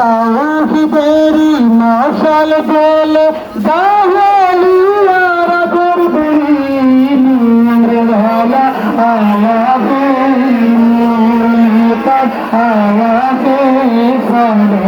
তাওহিদেরি মশাল বলে দাহলি আরবের বেরি নূরের হলা আলাপে নূরতার আলাপে সারে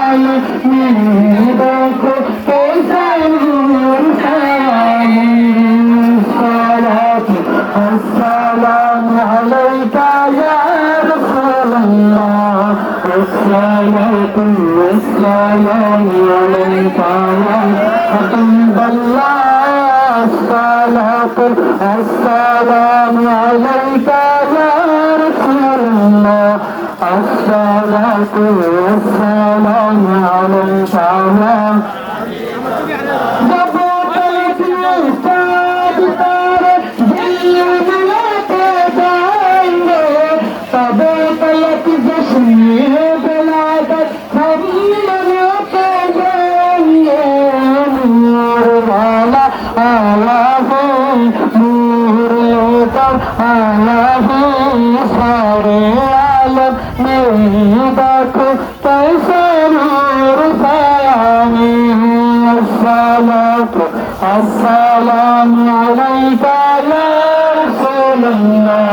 আলো নিদকো পেশানুর খাই সালাত, আসসালামু আলাইকা ইয়া রাসূলুল্লাহ رسول الله الصلاة والسلام عليك يا حبيب الله الصلاة السلام عليك يا رسول الله الصلاة والسلام عليك يا আলাহি নূরতাম আলাহি সারে আলম মেদাক তাইসারুর সালামি আসসালাতু আসসালামু আলাইকা ইয়া রাসূলুল্লাহ।